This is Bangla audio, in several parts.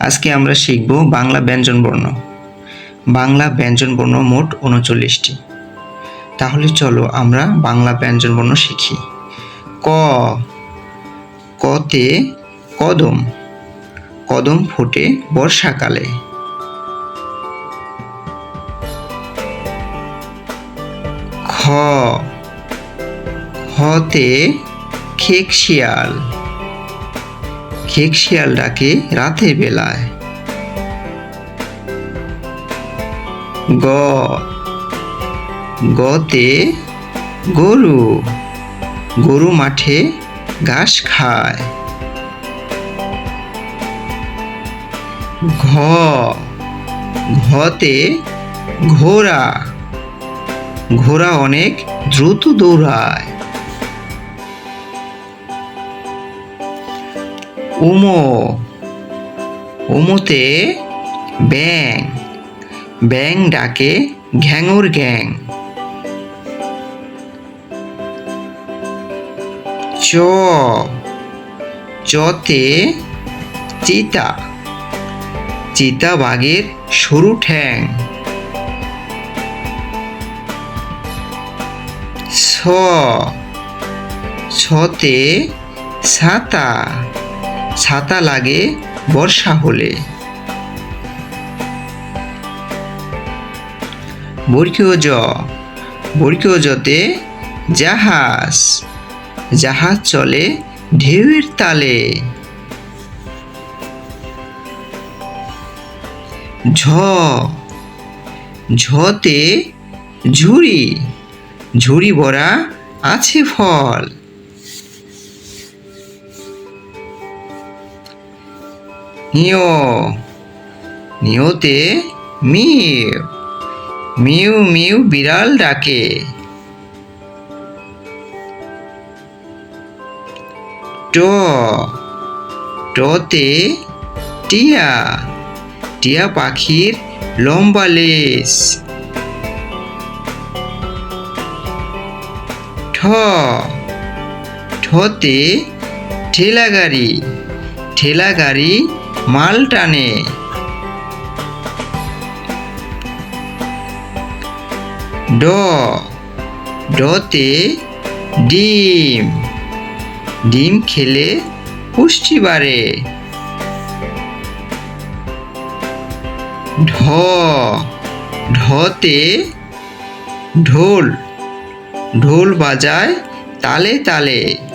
আজকে আমরা শিখব বাংলা ব্যঞ্জনবর্ণ বাংলা ব্যঞ্জনবর্ণ মোট উনচল্লিশটি। তাহলে চলো আমরা বাংলা ব্যঞ্জনবর্ণ শিখি। ক। কতে কদম। কদম ফোটে বর্ষাকালে। খ। হতে খেক শিয়াল। খেক শিয়াল ডাকে রাতের বেলায়। গ, গতে গরু গরু মাঠে ঘাস খায়। ঘ, ঘতে ঘোড়া ঘোড়া অনেক দ্রুত দৌড়ায়। উমো উমোতে ব্যাং। ব্যাং ডাকে ঘ্যাঙুর গ্যাং। চ। চতে চিতা। চিতা বাঘের সরু ঠ্যাং। ছ ছতে ছাতা ছাতা লাগে বর্ষা হলে। বর্গীয় জ বর্গীয় জতে জাহাজ জাহাজ চলে ঢেউয়ের তালে। ঝ, ঝতে ঝুড়ি ঝুড়ি ভরা আছে ফল। নিয় নিয়তে মিউ। মিউ মিউ বিড়াল ডাকে। ট। টতে টিয়া। টিয়া পাখির লম্বা লেস ঠ। ঠতে ঠেলা গাড়ি ঠেলা গাড়ি মাল টানে। ড, ডতে ডিম। ডিম খেলে পুষ্টি বাড়ে। ঢ, ঢতে ঢোল। ঢোল বাজায় তালে তালে।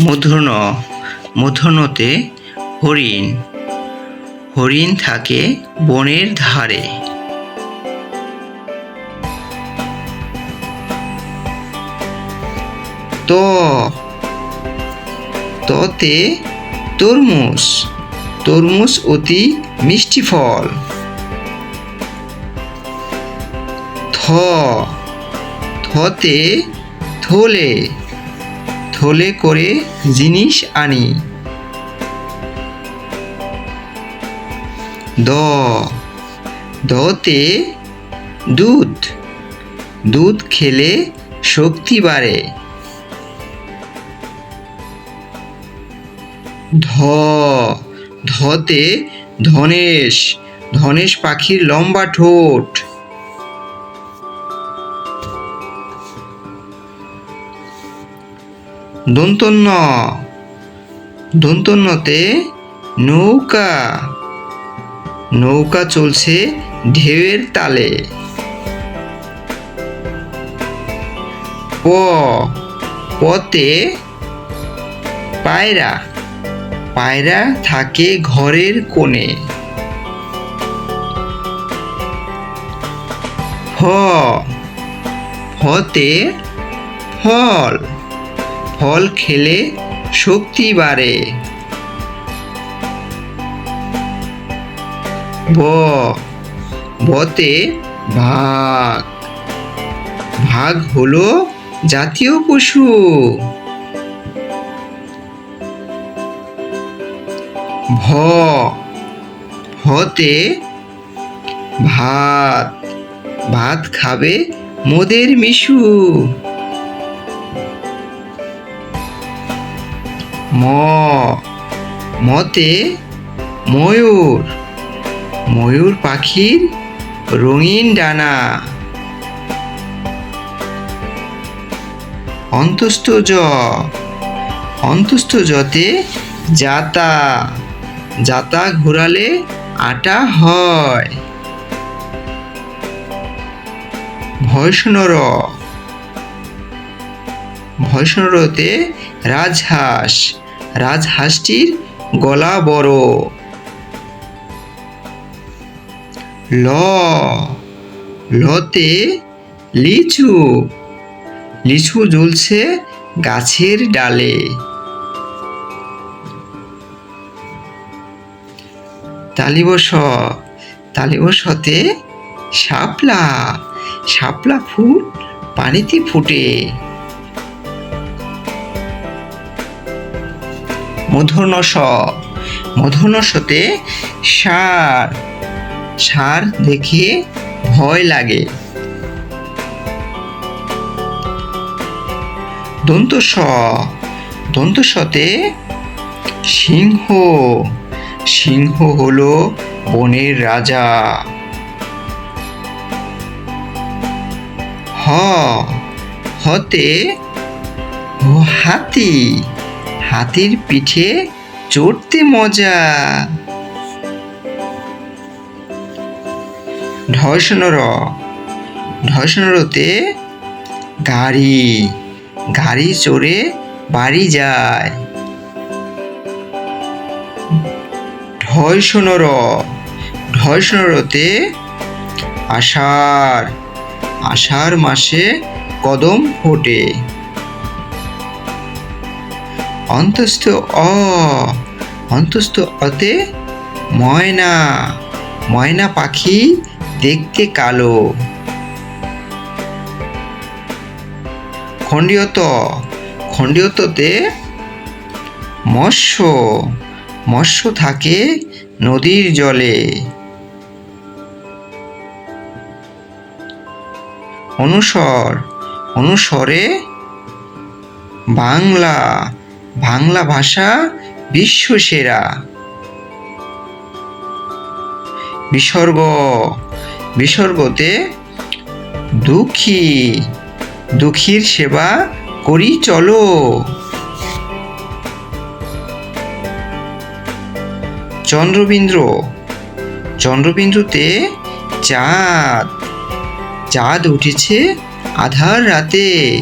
মূর্ধন্য মূর্ধন্যতে হরিণ। হরিণ থাকে বনের ধারে। ত, ততে তরমুজ। তরমুজ অতি মিষ্টি ফল। থ, থতে থলে। থলে করে জিনিস আনি। দ। দতে দুধ। দুধ খেলে শক্তি বাড়ে। ধ। ধতে ধনেশ। ধনেশ পাখির লম্বা ঠোঁট। দন্তন্য। দন্তন্যতে নৌকা। নৌকা চলছে ঢেউয়ের তালে। প। পতে পায়রা। পায়রা থাকে ঘরের কোণে। ফ। ফতে ফল। ফল খেলে শক্তি বাড়ে। ব। বতে ভাগ। ভাগ হলো জাতীয় পশু। ভ। ভতে ভাত। ভাত খাবে মোদের মিশু। ম, মতে ময়ূর ময়ূর পাখির রঙিন ডানা। অন্তস্থ জ, অন্তস্থ জতে জাতা জাতা ঘোরালে আটা হয়। ভয়সনর ভয়সনরতে রাজহাঁস। রাজহাঁসটির গলা বড়। ল, লতে লিচু। লিচু ঝুলছে গাছের ডালে। তালিবস, তালিবসতে শাপলা। শাপলা ফুল পানিতে ফুটে। মধুনস মধুনসতে সার সার দেখে ভয় লাগে। দন্তস, দন্তসতে সিংহ সিংহ হলো বনের রাজা। হতে হাতি। হাতির পিঠে চড়তে মজা। ঢয়সনর ঢয়সনরতে গাড়ি গাড়ি চড়ে বাড়ি যায়। ঢয়সনর ঢয়সনরতে আষাঢ় আষাঢ় মাসে কদম ফোটে। অন্তস্থ অ, অন্তস্থ অতে ময়না ময়না পাখি দেখতে কালো। খণ্ডিয়ত, খণ্ডিয়ততে মৎস্য মৎস্য থাকে নদীর জলে। অনুসর, অনুসরে বাংলা বাংলা ভাষা বিশ্ব সেরা বিসর্গ, বিসর্গতে দুঃখী, দুঃখীর সেবা করি চলো। চন্দ্রবিন্দ্র চন্দ্রবিন্দুতে চাঁদ চাঁদ উঠেছে আধার রাতে।